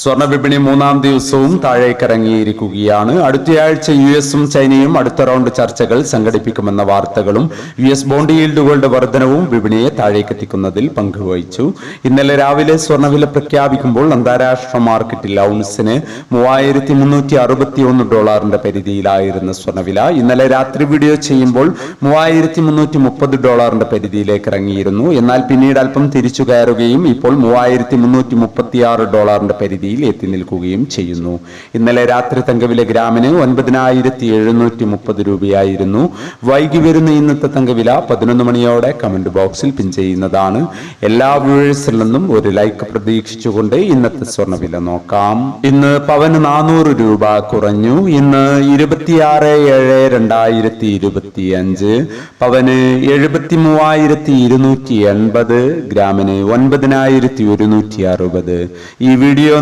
സ്വർണ വിപണി മൂന്നാം ദിവസവും താഴേക്കിറങ്ങിയിരിക്കുകയാണ്. അടുത്തയാഴ്ച യു എസും ചൈനയും അടുത്ത റൗണ്ട് ചർച്ചകൾ സംഘടിപ്പിക്കുമെന്ന വാർത്തകളും യു എസ് ബോണ്ട് ഈൽഡുകളുടെ വർധനവും വിപണിയെ താഴേക്കെത്തിക്കുന്നതിൽ പങ്കുവഹിച്ചു. ഇന്നലെ രാവിലെ സ്വർണവില പ്രഖ്യാപിക്കുമ്പോൾ അന്താരാഷ്ട്ര മാർക്കറ്റിൽ ഔൺസിന് മൂവായിരത്തി മുന്നൂറ്റി അറുപത്തി ഒന്ന് ഡോളറിന്റെ പരിധിയിലായിരുന്നു സ്വർണവില. ഇന്നലെ രാത്രി വീഡിയോ ചെയ്യുമ്പോൾ മൂവായിരത്തി മുന്നൂറ്റി മുപ്പത് ഡോളറിന്റെ പരിധിയിലേക്ക് ഇറങ്ങിയിരുന്നു എന്നാൽ പിന്നീട് അല്പം തിരിച്ചു കയറുകയും ഇപ്പോൾ മൂവായിരത്തി മുന്നൂറ്റി മുപ്പത്തിയാറ് ഡോളറിന്റെ പരിധിയിൽ എത്തി നിൽക്കുകയും ചെയ്യുന്നു. ഇന്നലെ രാത്രി തങ്കവില ഗ്രാമിന് ഒൻപതിനായിരത്തി എഴുന്നൂറ്റി മുപ്പത് രൂപയായിരുന്നു. വൈകി വരുന്ന ഇന്നത്തെ തങ്കവില പതിനൊന്ന് മണിയോടെ കമന്റ് ബോക്സിൽ പിൻ ചെയ്യുന്നതാണ്. എല്ലാ വ്യൂവേഴ്സിൽ നിന്നും ഒരു ലൈക്ക് പ്രതീക്ഷിച്ചുകൊണ്ട് ഇന്നത്തെ സ്വർണവില നോക്കാം. ഇന്ന് പവന് നാനൂറ് രൂപ കുറഞ്ഞു. ഇന്ന് ഇരുപത്തിയാറ് ഏഴ് രണ്ടായിരത്തി ഇരുപത്തി അഞ്ച് പവന് എഴുപത്തി മൂവായിരത്തി ഇരുന്നൂറ്റി എൺപത് ഗ്രാമിന് ഒൻപതിനായിരത്തി ഒരുന്നൂറ്റി അറുപത് ഈ വീഡിയോ